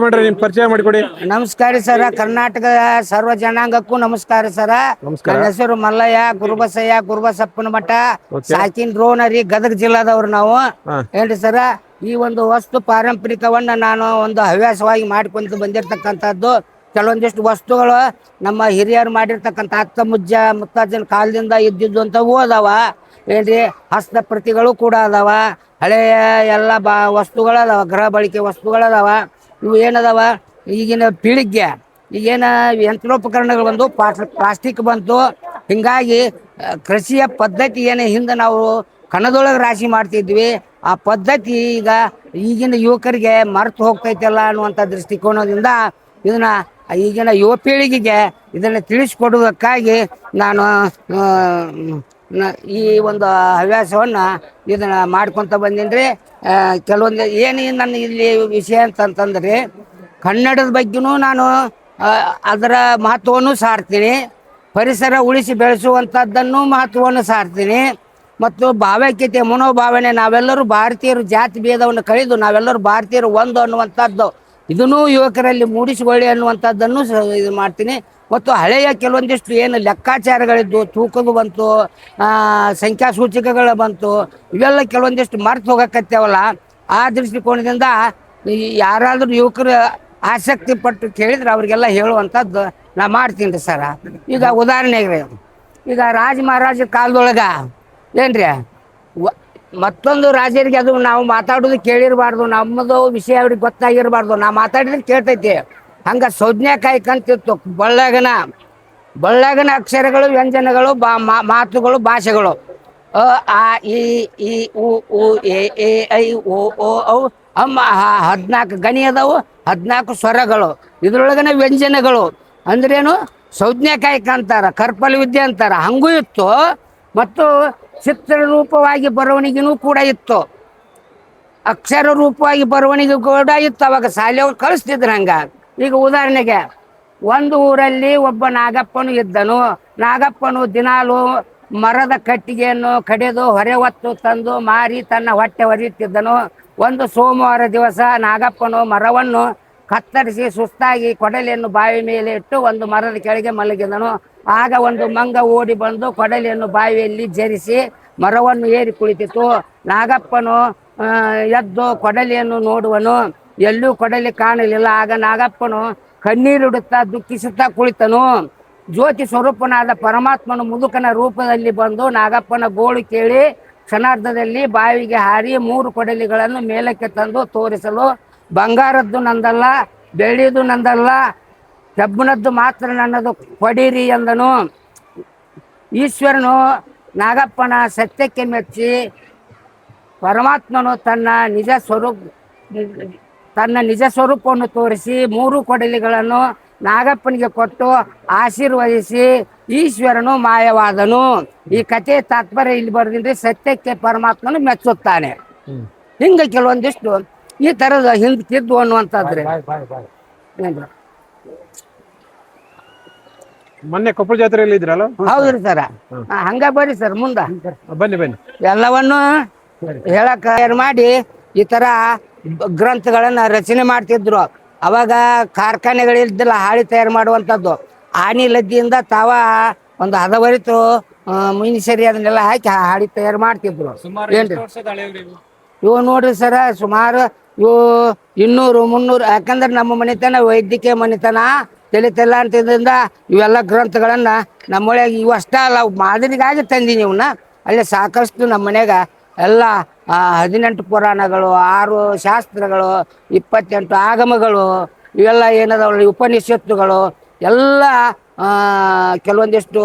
ಮಾಡ್ರಿ ನಿಮ್ ಪರಿಚಯ ಮಾಡಿಕೊಡಿ. ನಮಸ್ಕಾರ ಸರ ಕರ್ನಾಟಕ ಸರ್ವ ಜನಾಂಗಕ್ಕೂ ನಮಸ್ಕಾರ ಸರ. ನಮಸ್ಕಾರ. ನನ್ನ ಹೆಸರು ಮಲ್ಲಯ್ಯ ಗುರುಬಸಯ್ಯ ಗುರುಬಸಪ್ಪನ ಮಠ. Okay. ಸಾಕಿನ್ ರೋನರಿ ಗದಗ ಜಿಲ್ಲಾದವ್ರು ನಾವು. ಹಾ. ಏನ್ರಿ ಸರ ಈ ಒಂದು ವಸ್ತು ಪಾರಂಪರಿಕವನ್ನ ನಾನು ಒಂದು ಹವ್ಯಾಸವಾಗಿ ಮಾಡ್ಕೊಂತ ಬಂದಿರತಕ್ಕಂಥದ್ದು. ಕೆಲವೊಂದಿಷ್ಟು ವಸ್ತುಗಳು ನಮ್ಮ ಹಿರಿಯರು ಮಾಡಿರ್ತಕ್ಕಂಥ ಅತ್ತ ಮುಜ್ಜ ಮುತ್ತಾಜನ ಕಾಲದಿಂದ ಇದ್ದಿದ್ದು ಅಂತ ಅದಾವ. ಏನ್ರಿ ಹಸ್ತ ಪ್ರತಿಗಳು ಕೂಡ ಅದಾವ. ಹಳೆಯ ಎಲ್ಲ ಬಾ ವಸ್ತುಗಳದಾವ ಗೃಹ ಬಳಕೆ ವಸ್ತುಗಳು ಅದಾವ ಇವು ಏನದಾವ? ಈಗಿನ ಪೀಳಿಗೆ ಈಗೇನ ಯಂತ್ರೋಪಕರಣಗಳು ಬಂದು ಪ್ಲಾಸ್ಟಿಕ್ ಬಂತು. ಹಿಂಗಾಗಿ ಕೃಷಿಯ ಪದ್ಧತಿ ಏನು ಹಿಂದೆ ನಾವು ಕಣದೊಳಗೆ ರಾಶಿ ಮಾಡ್ತಿದ್ವಿ, ಆ ಪದ್ಧತಿ ಈಗ ಈಗಿನ ಯುವಕರಿಗೆ ಮರೆತು ಹೋಗ್ತೈತಲ್ಲ ಅನ್ನುವಂಥ ದೃಷ್ಟಿಕೋನದಿಂದ ಇದನ್ನ, ಈಗಿನ ಯುವ ಪೀಳಿಗೆಗೆ ಇದನ್ನು ತಿಳಿಸ್ಕೊಡುವುದಕ್ಕಾಗಿ ನಾನು ಈ ಒಂದು ಹವ್ಯಾಸವನ್ನು ಇದನ್ನ ಮಾಡ್ಕೊತ ಬಂದೀನಿ ಕೆಲವೊಂದು ಏನು ನನ್ನ ಇಲ್ಲಿ ವಿಷಯ ಅಂತಂತಂದ್ರೆ, ಕನ್ನಡದ ಬಗ್ಗೆನೂ ನಾನು ಅದರ ಮಹತ್ವವನ್ನು ಸಾರ್ತೀನಿ. ಪರಿಸರ ಉಳಿಸಿ ಬೆಳೆಸುವಂಥದ್ದನ್ನು ಮಹತ್ವವನ್ನು ಸಾರ್ತೀನಿ. ಮತ್ತು ಭಾವೈಕ್ಯತೆ, ಮನೋಭಾವನೆ, ನಾವೆಲ್ಲರೂ ಭಾರತೀಯರು, ಜಾತಿ ಭೇದವನ್ನು ಕಳೆದು ನಾವೆಲ್ಲರೂ ಭಾರತೀಯರು ಒಂದು ಅನ್ನುವಂಥದ್ದು. ಇದನ್ನೂ ಯುವಕರಲ್ಲಿ ಮೂಡಿಸಿಕೊಳ್ಳಿ ಅನ್ನುವಂಥದ್ದನ್ನು ಇದು ಮಾಡ್ತೀನಿ. ಮತ್ತು ಹಳೆಯ ಕೆಲವೊಂದಿಷ್ಟು ಏನು ಲೆಕ್ಕಾಚಾರಗಳಿದ್ದು ತೂಕದ ಬಂತು ಸಂಖ್ಯಾ ಸೂಚಕಗಳು ಬಂತು, ಇವೆಲ್ಲ ಕೆಲವೊಂದಿಷ್ಟು ಮರ್ತು ಹೋಗಕತ್ತೇವಲ್ಲ? ಆ ದೃಷ್ಟಿಕೋನದಿಂದ ಯಾರಾದರೂ ಯುವಕರು ಆಸಕ್ತಿ ಪಟ್ಟು ಕೇಳಿದ್ರೆ ಅವರಿಗೆಲ್ಲ ಹೇಳುವಂಥದ್ದು ನಾ ಮಾಡ್ತೀನಿ ರೀ ಸರ. ಈಗ ಉದಾಹರಣೆಗೆ ರೀ ಈಗ ರಾಜ ಮಹಾರಾಜ ಕಾಲದೊಳಗ ಏನ್ರಿ? ವ- ಮತ್ತೊಂದು ರಾಜರಿಗೆ ಅದು ನಾವು ಮಾತಾಡೋದು ಕೇಳಿರಬಾರ್ದು, ನಮ್ಮದು ವಿಷಯ ಅವ್ರಿಗೆ ಗೊತ್ತಾಗಿರಬಾರ್ದು ನಾವು ಮಾತಾಡಿದ್ರೆ ಕೇಳ್ತೈತಿ. ಹಂಗ ಸಂಜ್ಞೆ ಕಾಯ್ಕಂತಿತ್ತು ಬಳ್ಳಗನ ಬಳ್ಳಗನ ಅಕ್ಷರಗಳು, ವ್ಯಂಜನಗಳು, ಬಾ ಮಾತುಗಳು, ಭಾಷೆಗಳು. ಅ, ಆ, ಇ ಈ ಉ ಉ, ಎ ಎ, ಐ ಓ ಓ, ಔ, ಅಮ್ಮ ಹದಿನಾಲ್ಕು ಗಣಿ ಅದಾವು, ಹದಿನಾಲ್ಕು ಸ್ವರಗಳು. ಇದ್ರೊಳಗನೆ ವ್ಯಂಜನಗಳು. ಅಂದ್ರೇನು? ಸಂಜ್ಞಾಕಾಯಕ ಅಂತಾರ ಕರ್ಪಲ್ ವಿದ್ಯೆ ಅಂತಾರ. ಹಂಗೂ ಇತ್ತು. ಮತ್ತು ಚಿತ್ರ ರೂಪವಾಗಿ ಬರವಣಿಗೆನೂ ಕೂಡ ಇತ್ತು. ಅಕ್ಷರ ರೂಪವಾಗಿ ಬರವಣಿಗೆ ಕೂಡ ಇತ್ತು. ಅವಾಗ ಶಾಲೆಯವ್ರು ಕಳಿಸ್ತಿದ್ರು ಹಂಗ. ಈಗ ಉದಾಹರಣೆಗೆ, ಒಂದು ಊರಲ್ಲಿ ಒಬ್ಬ ನಾಗಪ್ಪನು ಇದ್ದನು. ನಾಗಪ್ಪನು ದಿನಾಲು ಮರದ ಕಟ್ಟಿಗೆಯನ್ನು ಕಡಿದು ಹೊರೆ ಹೊತ್ತು ತಂದು ಮಾರಿ ತನ್ನ ಹೊಟ್ಟೆ ಹೊರೆಯುತ್ತಿದ್ದನು ಒಂದು ಸೋಮವಾರ ದಿವಸ ನಾಗಪ್ಪನು ಮರವನ್ನು ಕತ್ತರಿಸಿ ಸುಸ್ತಾಗಿ ಕೊಡಲಿಯನ್ನು ಬಾವಿ ಮೇಲೆ ಇಟ್ಟು ಒಂದು ಮರದ ಕೆಳಗೆ ಮಲಗಿದನು. ಆಗ ಒಂದು ಮಂಗ ಓಡಿ ಬಂದು ಕೊಡಲಿಯನ್ನು ಬಾವಿಯಲ್ಲಿ ಜರಿಸಿ ಮರವನ್ನು ಏರಿ ಕುಳಿತಿತು ನಾಗಪ್ಪನು ಎದ್ದು ಕೊಡಲಿಯನ್ನು ನೋಡುವನು. ಎಲ್ಲೂ ಕೊಡಲಿ ಕಾಣಲಿಲ್ಲ. ಆಗ ನಾಗಪ್ಪನು ಕಣ್ಣೀರಿಡುತ್ತಾ ದುಃಖಿಸುತ್ತಾ ಕುಳಿತನು. ಜ್ಯೋತಿ ಸ್ವರೂಪನಾದ ಪರಮಾತ್ಮನು ಮುದುಕನ ರೂಪದಲ್ಲಿ ಬಂದು ನಾಗಪ್ಪನ ಗೋಳು ಕೇಳಿ ಕ್ಷಣಾರ್ಧದಲ್ಲಿ ಬಾವಿಗೆ ಹಾರಿ ಮೂರು ಕೊಡಲಿಗಳನ್ನು ಮೇಲಕ್ಕೆ ತಂದು ತೋರಿಸಲು, ಬಂಗಾರದ್ದು ನಂದಲ್ಲ ಬೆಳ್ಳಿದು ನಂದಲ್ಲ ಕಬ್ಬಿಣದ್ದು ಮಾತ್ರ ನನ್ನದು ಕೊಡಿರಿ ಎಂದನು. ಈಶ್ವರನು ನಾಗಪ್ಪನ ಸತ್ಯಕ್ಕೆ ಮೆಚ್ಚಿ ಪರಮಾತ್ಮನು ತನ್ನ ನಿಜ ಸ್ವರೂಪ ತನ್ನ ನಿಜ ಸ್ವರೂಪವನ್ನು ತೋರಿಸಿ ಮೂರು ಕೊಡಲಿಗಳನ್ನು ನಾಗಪ್ಪನಿಗೆ ಕೊಟ್ಟು ಆಶೀರ್ವದಿಸಿ ಈಶ್ವರನು ಮಾಯವಾದನು. ಈ ಕಥೆ ತಾತ್ಪರ್ಯ ಇಲ್ಲಿ ಬರೆದಿದ್ರೆ ಸತ್ಯಕ್ಕೆ ಪರಮಾತ್ಮನು ಮೆಚ್ಚುತ್ತಾನೆ. ಹಿಂಗೆ ಕೆಲವೊಂದಿಷ್ಟು ಈ ತರದ ಹಿಂದ್ ತಿದ್ದು ಅನ್ನುವಂಥದ್ರಿ. ಏನ್ರಿ? ಮೊನ್ನೆ ಕೊಪ್ಪಳ ಜಾತ್ರೆಯಲ್ಲಿ ಇದ್ರಲ್ಲ? ಹೌದ್ರಿ ಸರ. ಹಂಗ ಬರ್ರಿ ಸರ್ ಮುಂದ. ಬನ್ನಿ ಬನ್ನಿ. ಎಲ್ಲವನ್ನು ಹೇಳಕ್ ಮಾಡಿ ಈ ತರ ಗ್ರಂಥಗಳನ್ನ ರಚನೆ ಮಾಡ್ತಿದ್ರು. ಅವಾಗ ಕಾರ್ಖಾನೆಗಳಿದ್ದಿಲ್ಲ ಹಾಳಿ ತಯಾರು ಮಾಡುವಂಥದ್ದು. ಆನಿ ಲದ್ದಿಯಿಂದ ತಾವ ಒಂದು ಹದವರಿತು ಸರಿ ಅದನ್ನೆಲ್ಲ ಹಾಕಿ ಹಾಡಿ ತಯಾರು ಮಾಡ್ತಿದ್ರು. ಇವು ನೋಡ್ರಿ ಸರ ಸುಮಾರು ಇವು ಇನ್ನೂರು ಮುನ್ನೂರು ಯಾಕಂದ್ರೆ ನಮ್ಮ ಮನೆತನ ವೈದ್ಯಕೀಯ ಮನೆತನ ತಿಳಿತಿಲ್ಲ ಅಂತಿದ್ರಿಂದ ಇವೆಲ್ಲ ಗ್ರಂಥಗಳನ್ನ ನಮ್ಮೊಳಗೆ ಇವಷ್ಟ ಅಷ್ಟ ಅಲ್ಲ ಮಾದರಿಗಾಗಿ ತಂದೀನಿ ಇವನ್ನ ಅಲ್ಲಿ ಸಾಕಷ್ಟು ನಮ್ಮ ಮನ್ಯಾಗ ಎಲ್ಲ ಹದಿನೆಂಟು ಪುರಾಣಗಳು ಆರು ಶಾಸ್ತ್ರಗಳು ಇಪ್ಪತ್ತೆಂಟು ಆಗಮಗಳು ಇವೆಲ್ಲ ಏನದವಲ್ಲ ಉಪನಿಷತ್ತುಗಳು ಎಲ್ಲ ಆ, ಕೆಲವೊಂದಿಷ್ಟು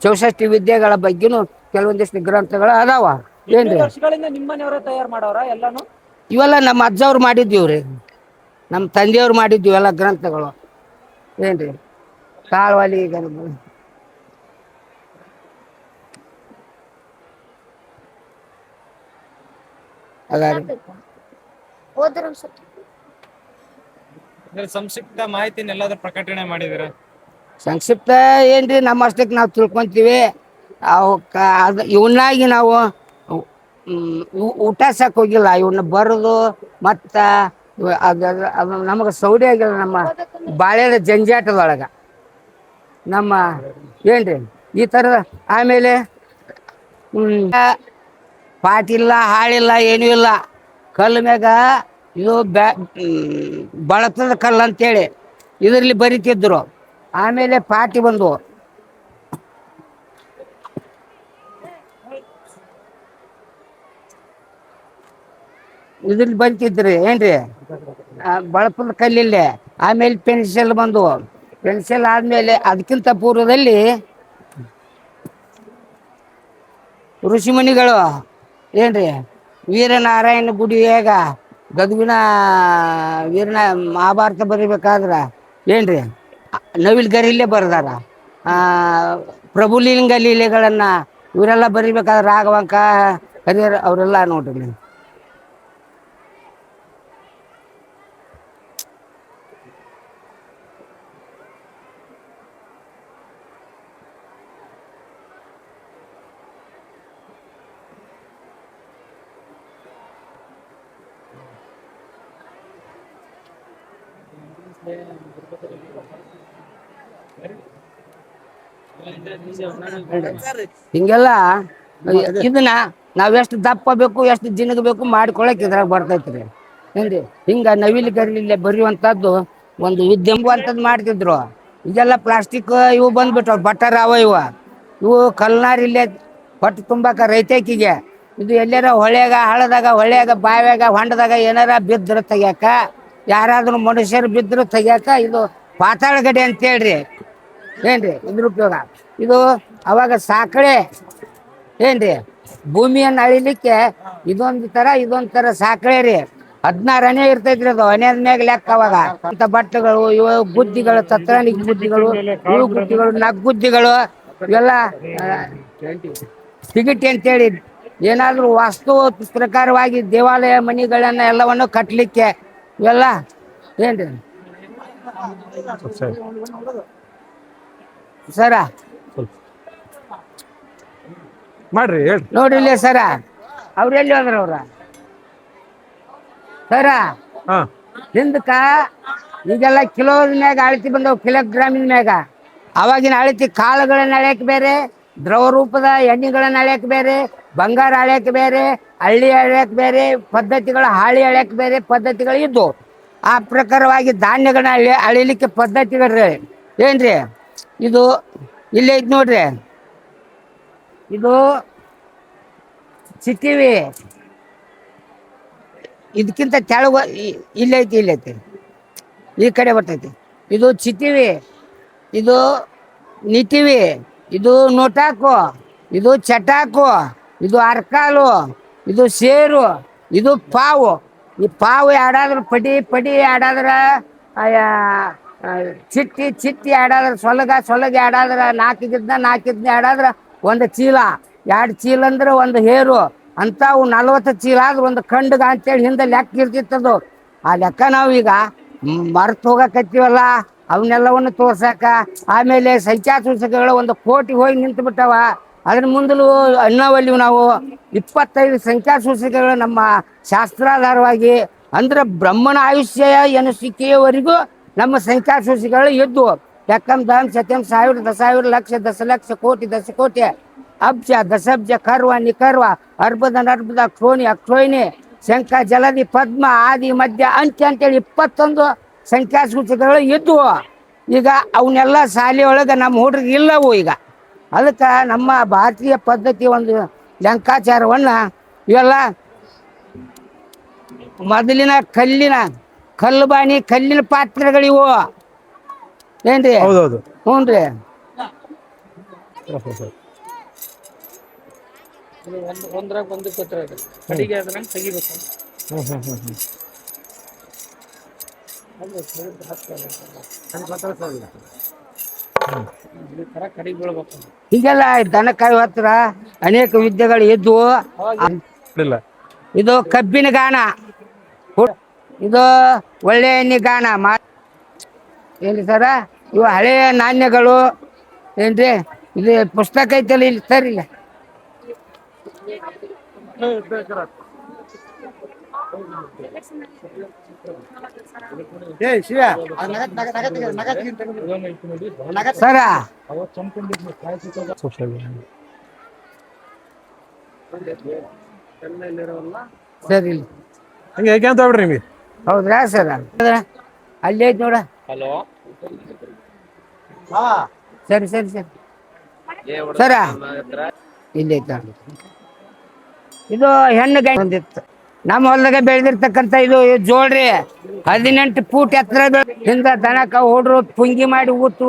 ಚೌಷಷ್ಟಿ ವಿದ್ಯೆಗಳ ಬಗ್ಗೆನೂ ಕೆಲವೊಂದಿಷ್ಟು ಗ್ರಂಥಗಳು ಅದಾವ. ಏನ್ರಿ? ತಯಾರು ಮಾಡೋರ ಎಲ್ಲಾನು? ಇವೆಲ್ಲ ನಮ್ಮ ಅಜ್ಜವ್ರು ಮಾಡಿದ್ದೀವ್ರಿ. ನಮ್ಮ ತಂದೆಯವ್ರು ಮಾಡಿದ್ವಿ ಎಲ್ಲ ಗ್ರಂಥಗಳು. ಏನ್ರಿ? ತಾಳ್ವಾಲಿ ಇದ್ರ ಸಂಕ್ಷಿಪ್ತ ಮಾಹಿತಿನ ಎಲ್ಲಾದ್ರೂ ಪ್ರಕಟಣೆ ಮಾಡಿದಿರ ಸಂಕ್ಷಿಪ್ತ ಏನ್ರಿ ನಮ್ಮ ಅಷ್ಟಕ್ಕೆ ನಾವು ತಿಳ್ಕೊಂತೀವಿ. ಅವು ಕ ಅದು ಇವನ್ನಾಗಿ ನಾವು ಊಟ ಸಾಕ ಹೋಗಿಲ್ಲ. ಇವನ್ನ ಬರೆದು ಮತ್ತ ಅದು ಅದು ನಮಗೆ ಸೌಡಿ ಆಗಿಲ್ಲ ನಮ್ಮ ಬಾಳೆದ ಜಂಜಾಟದೊಳಗ. ನಮ್ಮ ಏನ್ರಿ ಈ ಥರದ ಆಮೇಲೆ ಪಾಟಿಲ್ಲ ಹಾಳಿಲ್ಲ, ಏನೂ ಇಲ್ಲ. ಕಲ್ಲು ಮ್ಯಾಗ ಇದು ಬ್ಯಾ ಬಳತದ ಕಲ್ಲು ಅಂತೇಳಿ ಇದರಲ್ಲಿ ಬರಿತಿದ್ರು. ಆಮೇಲೆ ಪಾಟಿ ಬಂದು ಇದ್ರಲ್ಲಿ ಬರಿತಿದ್ರಿ, ಏನ್ರಿ? ಬಳಪದ ಕಲ್ಲಿಲ್ಲೇ. ಆಮೇಲೆ ಪೆನ್ಸಿಲ್ ಬಂದು ಪೆನ್ಸಿಲ್ ಆದ್ಮೇಲೆ ಅದಕ್ಕಿಂತ ಪೂರ್ವದಲ್ಲಿ ಋಷಿಮುನಿಗಳು ಏನ್ರಿ? ವೀರನಾರಾಯಣ ಗುಡಿಯಾಗ ಗದುಗಿನ ವೀರನ ಮಹಾಭಾರತ ಬರಿಬೇಕಾದ್ರ? ಏನ್ರಿ? ನವಿಲ್ ಬರ್ದಾರ. ಆ ಪ್ರಭುಲಿಂಗ ಲೀಲೆಗಳನ್ನ ಇವರೆಲ್ಲ ಬರಿಬೇಕಾದ್ರೆ ರಾಘವಂಕ, ಹರಿಹರ್ ಅವರೆಲ್ಲ ನೋಡ್ರಿ ಹಿಂಗೆಲ್ಲ ಇದನ್ನ ನಾವ್ ಎಷ್ಟು ದಪ್ಪ ಬೇಕು ಎಷ್ಟು ಜಿನಗ ಬೇಕು ಮಾಡ್ಕೊಳಕ್ ಇದ್ರಾಗ ಬರ್ತೈತ್ರಿ. ಏನ್ರಿ? ಹಿಂಗ ನವಿಲು ಗರಿಲಿಲ್ಲ ಬರೆಯುವಂತದ್ದು ಒಂದು ಉದ್ಯಮವಂತದ್ ಮಾಡ್ತಿದ್ರು. ಇದೆಲ್ಲ ಪ್ಲಾಸ್ಟಿಕ್ ಇವು ಬಂದ್ಬಿಟ್ಟವ್ ಬಟರ್ ಅವ ಇವ. ಇವು ಕಲ್ನಾರ್ ಇಲ್ಲೇ ಹೊಟ್ಟೆ ತುಂಬಾಕ ರೈತಕಿಗೆ ಇದು ಎಲ್ಲಾರ ಹೊಳೆಯಾಗ ಹಳದಾಗ ಹೊಳೆಯಾಗ ಬಾವ್ಯಾಗ ಹೊಂಡದಾಗ ಏನಾರ ಬಿದ್ರ ತೆಗ್ಯಾಕ ಯಾರಾದ್ರೂ ಮನುಷ್ಯರು ಬಿದ್ರು ತೆಗಿಯಾಕ ಇದು ಪಾತಾಳ ಗಡಿ ಅಂತ ಹೇಳ್ರಿ. ಏನ್ರಿ? ಇದ್ರ ಉಪಯೋಗ. ಇದು ಅವಾಗ ಸಾಕಳೆ ಏನ್ರಿ? ಭೂಮಿಯನ್ನು ಅಳಿಲಿಕ್ಕೆ ಇದೊಂದು ತರ, ಇದೊಂದ್ ತರ ಸಾಕಳೆ ರೀ. ಹದಿನಾರು ಹಣೆ ಇರ್ತೈತ್ರಿ ಅದು. ಅಣೆದ ಮ್ಯಾಗ ಲೆಕ್ಕ ಅವಾಗ. ಅಂತ ಬಟ್ಟೆಗಳು, ಇವ ಬುದ್ಧಿಗಳು ತತ್ರಾಣಿಕ ಬುದ್ಧಿಗಳು ಇವು ಬುದ್ಧಿಗಳು ನಗ್ಗುದ್ದಿಗಳು ಇವೆಲ್ಲ ಅಂತ ಅಂತೇಳಿ ಏನಾದ್ರೂ ವಾಸ್ತು ಪ್ರಕಾರವಾಗಿ ದೇವಾಲಯ ಮನೆಗಳನ್ನ ಎಲ್ಲವನ್ನು ಕಟ್ಟಲಿಕ್ಕೆ ಇವೆಲ್ಲ ಏನ್ರಿ? ಸರಿ. ಮಾಡ್ರಿ ಹೇಳ್ರಿ. ನೋಡ್ರಿಲ್ಲ ಸರ. ಅವ್ರು ಎಲ್ಲಿ ಹೋದ್ರ ಅವ್ರ? ಸರ ಹಾ. ಹಿಂದಕ್ಕ ಈಗೆಲ್ಲ ಕಿಲೋದ ಮ್ಯಾಗ ಅಳತಿ ಬಂದವು ಕಿಲೋಗ್ರಾಮಿನ ಮ್ಯಾಗ. ಅವಾಗಿನ ಅಳತಿ ಕಾಳುಗಳನ್ನ ಅಳ್ಯಾಕ ಬೇರೆ ದ್ರವ ರೂಪದ ಎಣ್ಣೆಗಳನ್ನ ಅಳೆಯಕ್ ಬೇರೆ, ಬಂಗಾರ ಅಳೆಯಕ್ ಬೇರೆ, ಹಳ್ಳಿ ಅಳೆಯಕ್ ಬೇರೆ, ಪದ್ಧತಿಗಳು ಹಾಳಿ ಅಳೆಯಕ್ ಬೇರೆ ಪದ್ಧತಿಗಳು ಇದ್ದವು ಆ ಪ್ರಕಾರವಾಗಿ ಧಾನ್ಯಗಳನ್ನ ಅಳಿ ಅಳಿಲಿಕ್ಕೆ ಪದ್ಧತಿಗಳ್ರಿ ಏನ್ರಿ? ಇದು ಇಲ್ಲಿ ಐತಿ ನೋಡ್ರಿ. ಇದು ಸಿಕ್ಕಿವಿ ಇದಕ್ಕಿಂತ ತೆಳಗ ಇಲ್ಲೈತಿ ಇಲ್ಲೈತಿ ಈ ಕಡೆ ಬರ್ತೈತಿ. ಇದು ಚಿತಿವಿ ಇದು ನಿತಿವಿ ಇದು ನೋಟಾಕು, ಇದು ಚಟಾಕು, ಇದು ಅರ್ಕಾಲು, ಇದು ಸೇರು, ಇದು ಪಾವು. ಈ ಪಾವು ಆಡಾದ್ರ ಪಡಿ ಪಡಿ ಆಡಾದ್ರ ಚಿಟ್ಟಿ ಚಿಟ್ಟಿ ಆಡಾದ್ರ ಸೊಲಗ ಸೊಲಗ ಆಡಾದ್ರ ನಾಲ್ಕಿದ್ನ ನಾಲ್ಕಿದ್ನ ಆಡಾದ್ರ ಒಂದು ಚೀಲ. ಎರಡು ಚೀಲ ಅಂದ್ರೆ ಒಂದು ಹೇರು. ಅಂತಾವು ನಲ್ವತ್ತು ಚೀಲ ಆದ್ರೆ ಒಂದು ಖಂಡಗ ಅಂತೇಳಿ ಹಿಂದೆ ಲೆಕ್ಕ ಇರ್ತಿತ್ತದು. ಆ ಲೆಕ್ಕ ನಾವೀಗ ಮರ್ತು ಹೋಗಕತ್ತೀವಲ್ಲ. ಅವನ್ನೆಲ್ಲವನ್ನು ತೋರ್ಸಾಕ, ಆಮೇಲೆ ಸಂಖ್ಯಾ ಸೂಚಕಗಳು ಒಂದು ಕೋಟಿ ಹೋಗಿ ನಿಂತು ಬಿಟ್ಟಾವ ಅದ್ರ ಮುಂದಲು ಅನ್ನವಲ್ಲಿ ನಾವು ಇಪ್ಪತ್ತೈದು ಸಂಖ್ಯಾ ಸೂಚಕಗಳು ನಮ್ಮ ಶಾಸ್ತ್ರಾಧಾರವಾಗಿ, ಅಂದ್ರೆ ಬ್ರಹ್ಮನ ಆಯುಷ್ಯ ಎನಿಸಿಕೆಯವರೆಗೂ ನಮ್ಮ ಸಂಖ್ಯಾ ಸೂಚಕಗಳು ಇದ್ದು ಯಾಕಂ ದಹಂ ಸತ್ಯಂ ಸಾವಿರ ದಸಾವಿರ ಲಕ್ಷ ದಶಲಕ್ಷ ಕೋಟಿ ದಶಕೋಟಿ ಅಬ್ಜ ದಶಬ್ಜ ಕರ್ವ, ನಿಕರ್ವ, ಅರ್ಬದ, ನರ್ಬದ ಕ್ರೋಣಿ ಅಕ್ಷೋಣಿ ಶಂಕ ಜಲದಿ, ಪದ್ಮ, ಆದಿ, ಮಧ್ಯ, ಅಂತ್ಯ ಅಂತೇಳಿ ಇಪ್ಪತ್ತೊಂದು ಸಂಖ್ಯಾ ಸೂಚಕಗಳು ಇದ್ವು. ಈಗ ಅವನ್ನೆಲ್ಲ ಶಾಲೆಯೊಳಗೆ ನಮ್ಮ ಹುಡುಗರಿಗೆ ಇಲ್ಲವು ಈಗ. ಅದಕ್ಕೆ ನಮ್ಮ ಭಾರತೀಯ ಪದ್ಧತಿ ಒಂದು ಲೆಂಕಾಚಾರವನ್ನು ಇವೆಲ್ಲ ಮೊದಲಿನ ಕಲ್ಲಿನ ಕಲ್ಲು ಬಾಣಿ ಕಲ್ಲಿನ ಪಾತ್ರೆಗಳಿವು. ಏನ್ರಿ? ಹೌದೌದು. ಹ್ಞೂ ರೀ ಒಂದ್ ಒಂದ್ರಾಗ ಒಂದು ಪತ್ರ ತೆಗಿಬೇಕು. ಹೀಗೆಲ್ಲ ದನ ಕಾಯುವ ಹತ್ರ ಅನೇಕ ವಿದ್ಯೆಗಳು ಇದ್ವು ಇದು ಕಬ್ಬಿನ ಗಾನ. ಇದು ಒಳ್ಳೆ ಎಣ್ಣೆ ಗಾನ. ಮಾ ಏನ್ರಿ ಸರ? ಇವು ಹಳೆಯ ನಾಣ್ಯಗಳು. ಏನ್ರಿ? ಇದು ಪುಸ್ತಕ ಐತಲ್ಲ ಇಲ್ಲಿ? ಸರ್ ಇಲ್ಲ. ಸರ. ಸರಿ ಹಂಗೆ ಹೇಗೆ ಅಂತ ಹೇಳ್ಬಿಡ್ರಿ ನಿಮಗೆ. ಹೌದ್ರಾ ಸರ? ಅಲ್ಲಿ ಐತ್ ನೋಡ. ಹಲೋ. ಸರಿ ಸರಿ ಸರಿ. ಸರ. ಇಲ್ಲಿ ಐತ ಇದು ಹೆಣ್ಣು ಗೈ ಬಂದಿತ್ತು. ನಮ್ಮ ಹೊಲದಾಗ ಬೆಳೆದಿರ್ತಕ್ಕಂಥ ಇದು ಜೋಳ್ರಿ ಹದಿನೆಂಟು ಫೂಟ್ ಎತ್ತರ ಹಿಂದ ದನಕ ಹುಡ್ರು ಪುಂಗಿ ಮಾಡಿ ಊತು